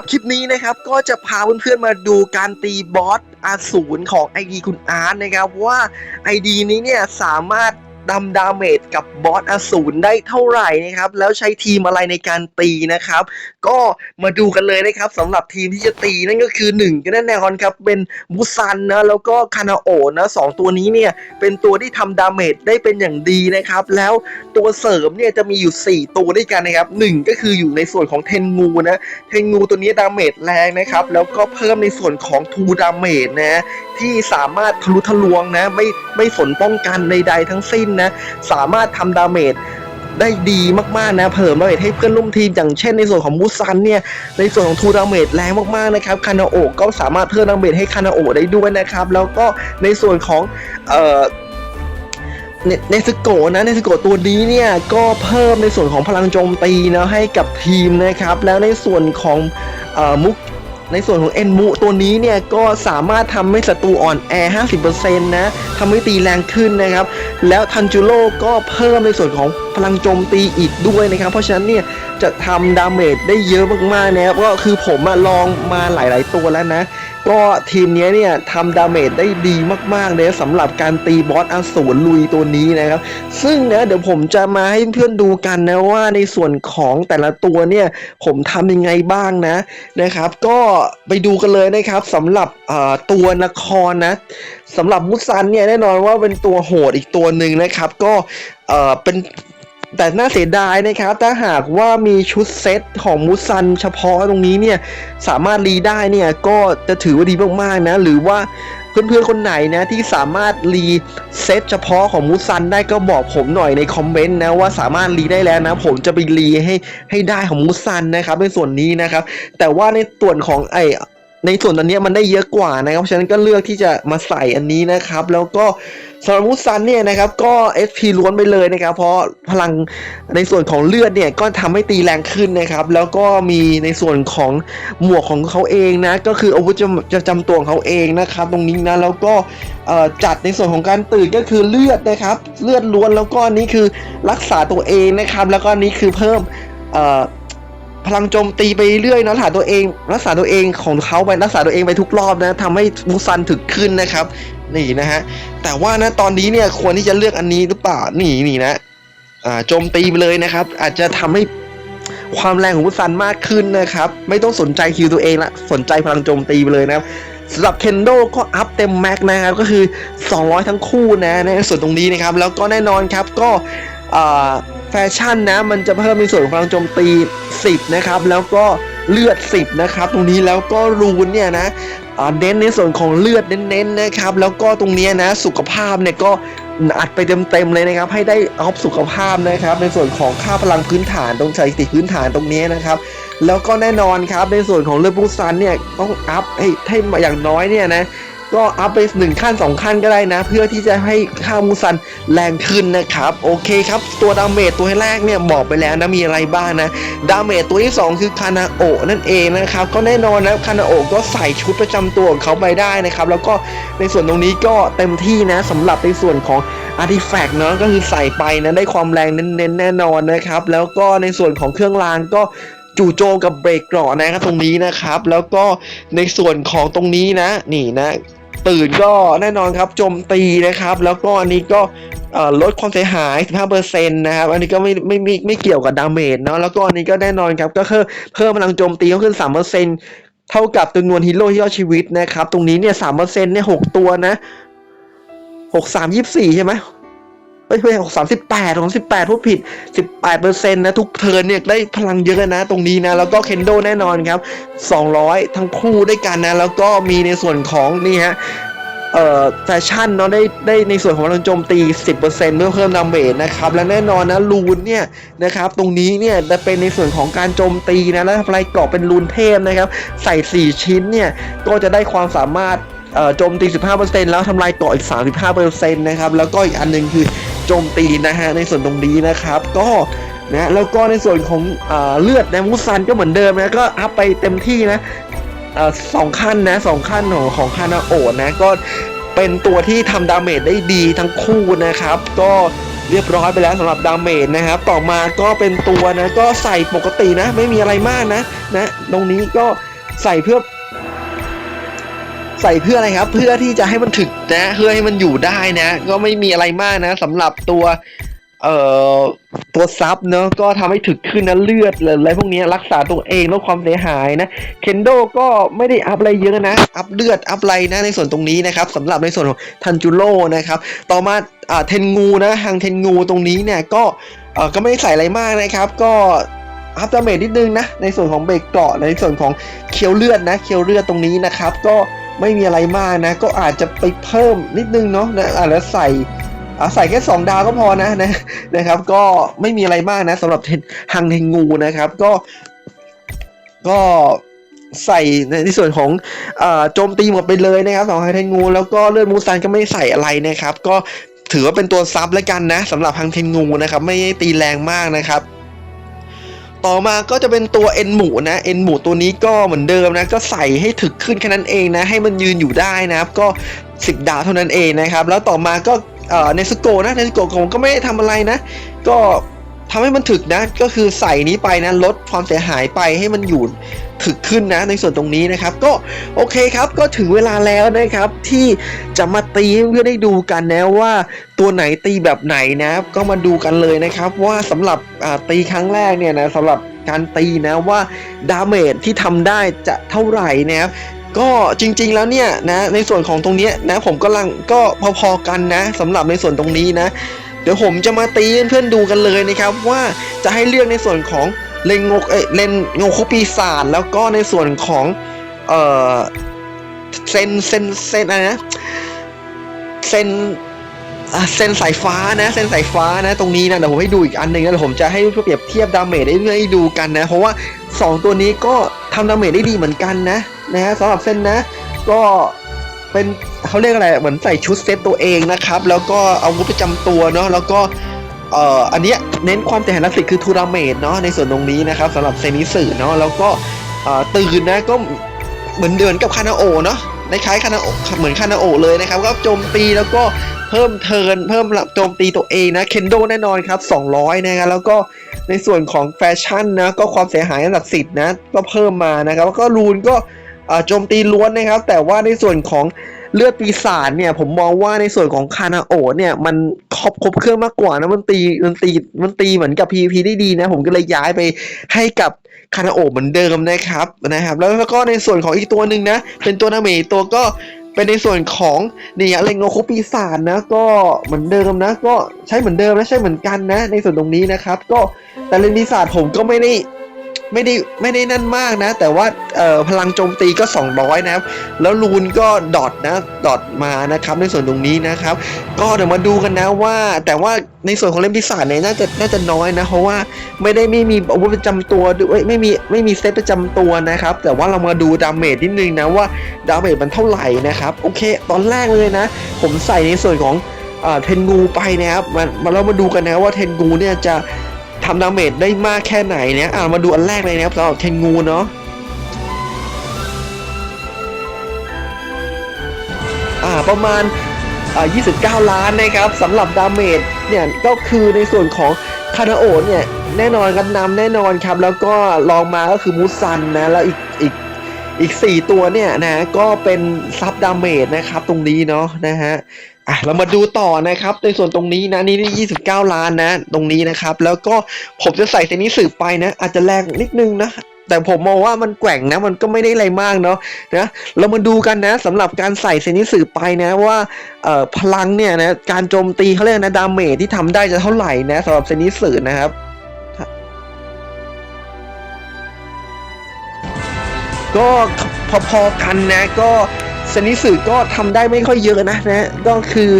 รับคลิปนี้นะครับ ก็จะพาเพื่อนๆมาดูการตีบอสอาสูรของ ID คุณอาร์ตนะครับว่า ID นี้เนี่ยสามารถ ดำดาเมจกับบอสอสูรได้เท่าไหร่นะครับ แล้วใช้ทีมอะไรในการตีนะครับ ก็มาดูกันเลยนะครับสำหรับทีมที่จะตีนั่นก็คือ 1 ก็แน่นอนครับ เป็นบุซันนะแล้วก็คานาโอนะสองตัวนี้เนี่ยเป็นตัวที่ทำดาเมจได้เป็นอย่างดีนะครับ แล้วตัวเสริมเนี่ยจะมีอยู่ 4 ตัวด้วยกันนะครับหนึ่งก็คืออยู่ในส่วนของเทนงูนะเทงงูตัวนี้ดาเมจแรงนะครับแล้วก็เพิ่มในส่วนของทูดาเมจนะ ที่สามารถทะลุทะลวงนะไม่ไม่สนป้องกันใดๆทั้งสิ้นนะสามารถทำดาเมจได้ดีมากๆนะเพิ่มดาเมจให้เพื่อนร่วมทีมอย่างเช่นในส่วนของมูซันเนี่ยในส่วนของทูดาเมจแรงมากๆนะครับคานาโอะก็สามารถเพิ่มดาเมจให้คานาโอะได้ด้วยนะครับ แล้วก็ในส่วนของเอ่อเนเนสโกนะเนสโกตัวนี้เนี่ยก็เพิ่มในส่วนของพลังโจมตีนะให้กับทีมนะครับ แล้วในส่วนของเอ่อมุก ในส่วนของเอ็นมุตัวนี้เนี่ยก็สามารถทำให้ศัตรูอ่อนแอ 50%นะทำให้ตีแรงขึ้นนะครับ แล้วทันจูโร่ก็เพิ่มในส่วนของพลังโจมตีอีกด้วยนะครับ เพราะฉะนั้นเนี่ยจะทำดาเมจได้เยอะมากๆนะครับก็คือผมอะลองมาหลาย ๆ ตัวแล้วนะ ก็ทีมนี้เนี่ยทำดาเมจได้ดีมากๆเลยสำหรับการตีบอสอสูรลุยตัวนี้นะครับ ซึ่งนะเดี๋ยวผมจะมาให้เพื่อนดูกันนะว่าในส่วนของแต่ละตัวเนี่ยผมทำยังไงบ้างนะนะครับ ก็ไปดูกันเลยนะครับสำหรับตัวนครนะสำหรับมุซันเนี่ยแน่นอนว่าเป็นตัวโหดอีกตัวหนึ่งนะครับ ก็เป็น แต่น่าเสียดายนะครับ ถ้าหากว่ามีชุดเซตของมุซันเฉพาะตรงนี้เนี่ย สามารถรีได้เนี่ย ก็จะถือว่าดีมากๆนะ หรือว่าเพื่อนๆ คนไหนนะที่สามารถรีเซตเฉพาะของมุซันได้ก็บอกผมหน่อยในคอมเมนต์นะว่าสามารถรีได้แล้วนะ ผมจะไปรีให้ให้ได้ของมุซันนะครับในส่วนนี้นะครับ แต่ว่าในส่วนของไอ ในส่วนอันนี้มันได้เยอะกว่านะครับเพราะฉะนั้นก็เลือกที่จะมาใส่อันนี้นะครับ แล้วก็สำหรับมุซันเนี่ยนะครับก็ SP ล้วนไปเลยนะครับ เพราะพลังในส่วนของเลือดเนี่ยก็ทำให้ตีแรงขึ้นนะครับ แล้วก็มีในส่วนของหมวกของเขาเองนะ ก็คืออาวุธประจำตัวของเขาเองนะครับ ตรงนี้นะแล้วก็จัดในส่วนของการตื่นก็คือเลือดนะครับ เลือดล้วนแล้วก็อันนี้คือรักษาตัวเองนะครับ แล้วก็อันนี้คือเพิ่มเอ่อ พลังโจมตีไปเรื่อยนะรักษาตัวเอง รักษาตัวเองของเขาไปรักษาตัวเองไปทุกรอบนะทำให้มูซันถึกขึ้นนะครับ นี่นะฮะแต่ว่านะตอนนี้เนี่ยควรที่จะเลือกอันนี้หรือเปล่านี่นี่นะอ่าโจมตีไปเลยนะครับ อาจจะทำให้ความแรงของมูซันมากขึ้นนะครับ ไม่ต้องสนใจคิวตัวเองละสนใจพลังโจมตีไปเลยนะครับสำหรับเคนโดก็อัพเต็มแม็กนะครับก็คือ 200 ทั้งคู่นะในส่วนตรงนี้นะครับ แล้วก็แน่นอนครับก็อ่า แฟชั่นนะ มันจะเพิ่มในส่วนของพลังโจมตี 10 นะครับ แล้วก็เลือด 10 นะครับ ตรงนี้แล้วก็รูนเนี่ยนะอ่าเน้นในส่วนของเลือดเน้นๆนะครับ แล้วก็ตรงนี้นะ สุขภาพเนี่ยก็อัดไปเต็มๆเลยนะครับ ให้ได้ออฟสุขภาพนะครับ ในส่วนของค่าพลังพื้นฐานตรงสถิติพื้นฐานตรงนี้นะครับ แล้วก็แน่นอนครับในส่วนของเลือดบูซันเนี่ยต้องอัพให้ให้อย่างน้อยเนี่ยนะ ก็อัพไปหนึ่งขั้นสองขั้นก็ได้นะ เพื่อที่จะให้ค่ามูซันแรงขึ้นนะครับ โอเคครับ ตัวดาเมจตัวแรกเนี่ยบอกไปแล้วนะมีอะไรบ้างนะดาเมจตัวที่ 2 คือคานาโอนั่นเองนะครับ ก็แน่นอนนะคานาโอก็ใส่ชุดประจำตัวของเขาไปได้นะครับ แล้วก็ในส่วนตรงนี้ก็เต็มที่นะสำหรับในส่วนของอาร์ติแฟกต์เนาะก็คือใส่ไปนะได้ความแรงเน้นๆแน่นอนนะครับ แล้วก็ในส่วนของเครื่องรางก็จู่โจมกับเบรกเกราะนะครับตรงนี้นะครับ แล้วก็ในส่วนของตรงนี้นะ นี่นะ ตื่นก็แน่นอนครับโจมตีนะครับ แล้วก็อันนี้ก็ลดความเสียหาย 15%นะครับ อันนี้ก็ไม่ไม่ไม่ไม่เกี่ยวกับดาเมจเนาะ แล้วก็อันนี้ก็แน่นอนครับก็คือเพิ่มพลังโจมตีขึ้น 3%เท่ากับจำนวนฮีโร่ที่รอดชีวิตนะครับ ตรงนี้เนี่ย 3%เนี่ย 6 ตัวนะ 6 3 24 ใช่ไหม เฮ้ยเฮ้ยหกสามสิบแปดของสิบแปดพูดผิดสิบแปดเปอร์เซ็นต์นะทุกเทิร์นเนี่ยได้พลังเยอะนะตรงนี้นะ แล้วก็เคนโดแน่นอนครับสองร้อยทั้งคู่ด้วยกันนะ แล้วก็มีในส่วนของนี่ฮะเอ่อแฟชั่นเนาะได้ได้ในส่วนของพลังโจมตี 10%เพื่อเพิ่มดาเมจนะครับและแน่นอนนะรูนเนี่ยนะครับตรงนี้เนี่ยจะเป็นในส่วนของการโจมตีนะแล้วทำลายเกาะเป็นรูนเทพนะครับใส่ 4 ชิ้นเนี่ยก็จะได้ความสามารถเอ่อโจมตี 15%แล้วทำลายเกาะอีก 35%นะครับแล้วก็อีกอันนึงคือ โจมตีนะฮะในส่วนตรงนี้นะครับ ก็นะแล้วก็ในส่วนของเอ่อเลือดในมูซันก็เหมือนเดิมนะก็อัพไปเต็มที่นะสองขั้นนะสองขั้นของของคานาโอนะก็เป็นตัวที่ทำดาเมจได้ดีทั้งคู่นะครับ ก็เรียบร้อยไปแล้วสำหรับดาเมจนะครับ ต่อมาก็เป็นตัวนะก็ใส่ปกตินะ ไม่มีอะไรมากนะนะ ตรงนี้ก็ใส่เพื่อ ใส่เพื่ออะไรครับ เพื่อที่จะให้มันถึกนะเพื่อให้มันอยู่ได้นะ ก็ไม่มีอะไรมากนะสำหรับตัวเอ่อตัวซับเนอะก็ทำให้ถึกขึ้นนะเลือดอะไรพวกนี้รักษาตัวเองลดความเสียหายนะเคนโดก็ไม่ได้อัพอะไรเยอะนะ อัพเลือดอัพไรนะในส่วนตรงนี้นะครับสำหรับในส่วนของทันจูโร่นะครับ ต่อมาอ่าเทนงูนะทางเทนงูตรงนี้เนี่ยก็เออก็ไม่ได้ใส่อะไรมากนะครับ ก็อัพดาเมจนิดนึงนะในส่วนของเบรกเกาะในส่วนของเคียวเลือดนะเคียวเลือดตรงนี้นะครับ ก็ ไม่มีอะไรมากนะ ก็อาจจะไปเพิ่มนิดนึงเนาะนะอ่าแล้วใส่อาใส่แค่ 2 ดาวก็พอนะนะนะครับ ก็ไม่มีอะไรมากนะสำหรับเทนฮังเทนงูนะครับ ก็ก็ใส่ในส่วนของโจมตีหมดไปเลยนะครับสองไฮเทนงู แล้วก็เลือดมูซันก็ไม่ใส่อะไรนะครับ ก็ถือว่าเป็นตัวซับแล้วกันนะสำหรับฮังเทนงูนะครับ ไม่ตีแรงมากนะครับ ต่อมาก็จะเป็นตัวเอ็นหมูนะเอ็นหมูตัวนี้ก็เหมือนเดิมนะ ก็ใส่ให้ถึกขึ้นแค่นั้นเองนะ ให้มันยืนอยู่ได้นะครับ ก็ 10 ดาวเท่านั้นเองนะครับ แล้วต่อมาก็เอ่อเนสโกนะเนสโกผมก็ไม่ได้ทำอะไรนะ ก็ ทำให้มันถึกนะ ก็คือใส่นี้ไปนะลดความเสียหายไปให้มันอยู่ถึกขึ้นนะในส่วนตรงนี้นะครับ ก็โอเคครับก็ถึงเวลาแล้วนะครับ ที่จะมาตีเพื่อได้ดูกันนะว่าตัวไหนตีแบบไหนนะ ก็มาดูกันเลยนะครับ ว่าสำหรับตีครั้งแรกเนี่ยนะสำหรับการตีนะว่าดาเมจที่ทำได้จะเท่าไหร่นะครับก็จริงๆแล้วเนี่ยนะในส่วนของตรงนี้นะผมกำลังก็พอๆกันนะสำหรับในส่วนตรงนี้นะ เดี๋ยวผมจะมาตีเพื่อนๆดูกันเลยนะครับว่าจะให้เลือกในส่วนของเลนงกเอ้เลนงคุปีศาจแล้วก็ในส่วนของเอ่อเซนเซนเซนอะไรนะเซนอะเซนสายฟ้านะเซนสายฟ้านะตรงนี้นะเดี๋ยวผมให้ดูอีกอันหนึ่งนะเดี๋ยวผมจะให้เปรียบเทียบดาเมจให้เพื่อนๆให้ดูกันนะ เพราะว่า 2 ตัวนี้ก็ทำดาเมจได้ดีเหมือนกันนะนะฮะสำหรับเซนนะ ก็ เป็นเขาเรียกอะไรเหมือนใส่ชุดเซตตัวเองนะครับ แล้วก็เอาวุธประจำตัวเนาะแล้วก็เอ่ออันเนี้ยเน้นความแต่หลักสิคือทูราเมดเนาะในส่วนตรงนี้นะครับสำหรับเซนิสึเนาะแล้วก็เอ่อตื่นนะก็เหมือนเดินกับคานาโอเนาะคล้ายคานาโอเหมือนคานาโอเลยนะครับก็โจมตีแล้วก็เพิ่มเทิร์นเพิ่มโจมตีตัวเองนะเคนโดแน่นอนครับ 200นะครับแล้วก็ในส่วนของแฟชั่นนะก็ความเสียหายอันดับสิบนะก็เพิ่มมานะครับแล้วก็รูนก็ โจมตีล้วนนะครับ แต่ว่าในส่วนของเลือดปีศาจเนี่ย ผมมองว่าในส่วนของคานาโอเนี่ยมันครอบครบเครื่องมากกว่านะมันตีมันตีมันตีเหมือนกับ PVP ได้ดีนะ ผมก็เลยย้ายไปให้กับคานาโอเหมือนเดิมนะครับนะครับ แล้วก็ในส่วนของอีกตัวหนึ่งนะ เป็นตัวนาเมตัวก็เป็นในส่วนของเนี่ยเลงโนคุปีศาจนะ ก็เหมือนเดิมนะ ก็ใช้เหมือนเดิมนะใช้เหมือนกันนะ ในส่วนตรงนี้นะครับ ก็แต่เลนปีศาจผมก็ไม่ได้ ไม่ได้ไม่ได้นั่นมากนะ แต่ว่าเอ่อพลังโจมตีก็ 200 นะครับ แล้วรูนก็ดอทนะดอทมานะครับ ในส่วนตรงนี้นะครับ ก็เดี๋ยวมาดูกันนะว่า แต่ว่าในส่วนของเล่มพิศาจเนี่ยน่าจะน่าจะน้อยนะ เพราะว่าไม่ได้ไม่มีอาวุธประจำตัวด้วยไม่มีไม่มีเซตประจำตัวนะครับ แต่ว่าเรามาดูดาเมจนิดนึงนะว่าดาเมจมันเท่าไหร่นะครับโอเค ตอนแรกเลยนะ ผมใส่ในส่วนของอ่าเทนงูไปนะครับมันมาเรามาดูกันนะว่าเทนงูเนี่ยจะ ทำดาเมจได้มากแค่ไหนเนี่ยอ่ามาดูอันแรกเลยนะครับสำหรับเทนงูเนาะอ่าประมาณอ่า29 ล้านนะครับสำหรับดาเมจเนี่ยก็คือในส่วนของคานาโอเนี่ยแน่นอนกันนำแน่นอนครับ แล้วก็ลองมาก็คือมูซันนะแล้วอีกอีกอีก 4 ตัวเนี่ยนะก็เป็นซับดาเมจนะครับตรงนี้เนาะนะฮะ อะเรามาดูต่อนะครับ ในส่วนตรงนี้นะนี่นี่ 29 ล้านนะ ตรงนี้นะครับ แล้วก็ผมจะใส่เซนิสืบไปนะ อาจจะแรงนิดนึงนะแต่ผมมองว่ามันแกว่งนะมันก็ไม่ได้อะไรมากเนาะนะเรามาดูกันนะสำหรับการใส่เซนิสืบไปนะว่าเอ่อพลังเนี่ยนะการโจมตีเขาเรียกนะดาเมจที่ทำได้จะเท่าไหร่นะสำหรับเซนิสืนะครับก็พอๆกันนะก็ ซนิสึก็ทำได้ไม่ค่อยเยอะนะนะก็คือ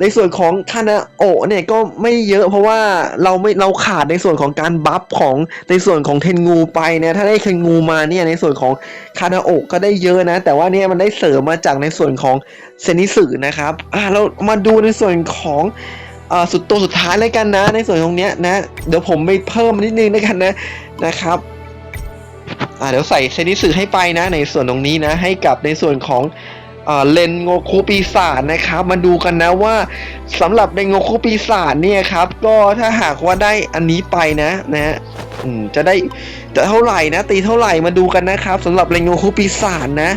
ในส่วนของคานาโอเนี่ยก็ไม่เยอะเพราะว่าเราไม่เราขาดในส่วนของการบัฟของในส่วนของเทนงูไปนะถ้าได้เทนงูมาเนี่ยในส่วนของคานาโอก็ได้เยอะนะ แต่ว่าเนี่ยมันได้เสริมมาจากในส่วนของเซนิสึนะครับอ่าเรามาดูในส่วนของอ่าสุดตัวสุดท้ายเลยกันนะ ในส่วนตรงเนี้ยนะ เดี๋ยวผมไปเพิ่มนิดนึงด้วยกันนะนะครับ อ่าเดี๋ยวใส่เซนิสึให้ไปนะ ในส่วนตรงนี้นะ ให้กับในส่วนของเอ่อเลนโงคุปีศาจนะครับมาดูกันนะว่าสำหรับเลนโงคุปีศาจเนี่ยครับ ก็ถ้าหากว่าได้อันนี้ไปนะนะฮะจะได้จะเท่าไหร่นะ ตีเท่าไหร่มาดูกันนะครับสำหรับเลนโงคุปีศาจนะ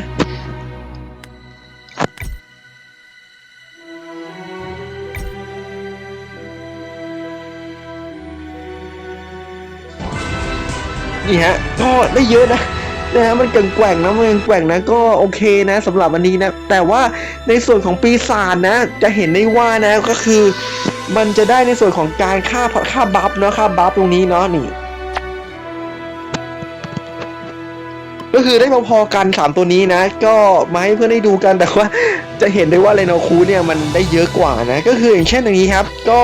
นี่ฮะก็ได้เยอะนะนะฮะมันแกว่งนะมันแกว่งนะก็โอเคนะสำหรับวันนี้นะ แต่ว่าในส่วนของปีศาจนะ จะเห็นได้ว่านะก็คือ มันจะได้ในส่วนของการค่าค่าบัฟเนาะค่าบัฟตรงนี้เนาะนี่ก็คือได้พอๆกันสามตัวนี้นะ ก็มาให้เพื่อนได้ดูกันแต่ว่าจะเห็นได้ว่าเรโนคูเนี่ยมันได้เยอะกว่านะ ก็คืออย่างเช่นอย่างนี้ครับ ก็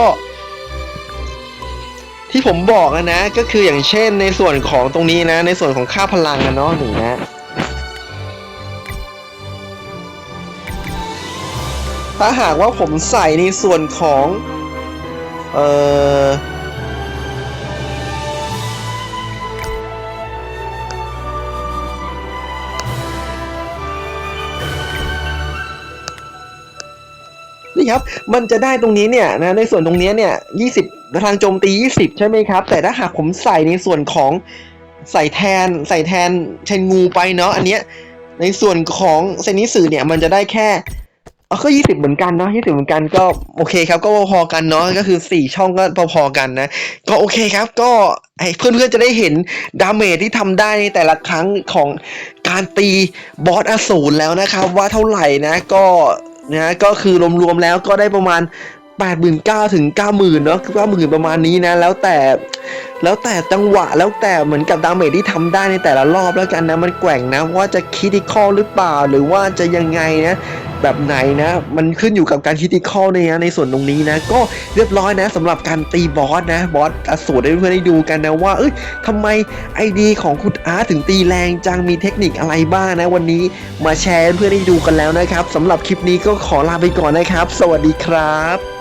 ที่ผมบอกอะนะ ก็คืออย่างเช่นในส่วนของตรงนี้นะ ในส่วนของค่าพลังนะเนาะนี่นะถ้าหากว่าผมใส่ในส่วนของ เอ่อ นี่ครับ มันจะได้ตรงนี้เนี่ยนะในส่วนตรงนี้เนี่ย20พลังโจมตี 20 ใช่ไหมครับ แต่ถ้าหากผมใส่ในส่วนของใส่แทนใส่แทนเชนงูไปเนาะอันเนี้ยในส่วนของเซนิสึเนี่ยมันจะได้แค่อ๋อก็20เหมือนกันเนาะ20เหมือนกันก็โอเคครับก็พอๆกันเนาะก็คือ4ช่องก็พอๆกันนะ ก็โอเคครับก็ให้เพื่อนๆจะได้เห็นดาเมจที่ทำได้ในแต่ละครั้งของการตีบอสอสูรแล้วนะครับว่าเท่าไหร่นะก็ นะก็คือรวมๆแล้วก็ได้ประมาณ 89,000ถึง90,000เนาะ90,000 ประมาณนี้นะ แล้วแต่แล้วแต่จังหวะแล้วแต่เหมือนกับดาเมจที่ทำได้ในแต่ละรอบแล้วกันนะ มันแกว่งนะว่าจะคิดิคอหรือเปล่าหรือว่าจะยังไงนะ แบบไหนนะ มันขึ้นอยู่กับการคิดิคอลในนะในส่วนตรงนี้นะ ก็เรียบร้อยนะสำหรับการตีบอสนะ บอสอสูรให้เพื่อนได้ดูกันนะว่า เอ้ยทำไมไอดีของคุณอาร์ถึงตีแรงจังมีเทคนิคอะไรบ้างนะ วันนี้มาแชร์เพื่อนได้ดูกันแล้วนะครับสำหรับคลิปนี้ก็ขอลาไปก่อนนะครับ สวัสดีครับ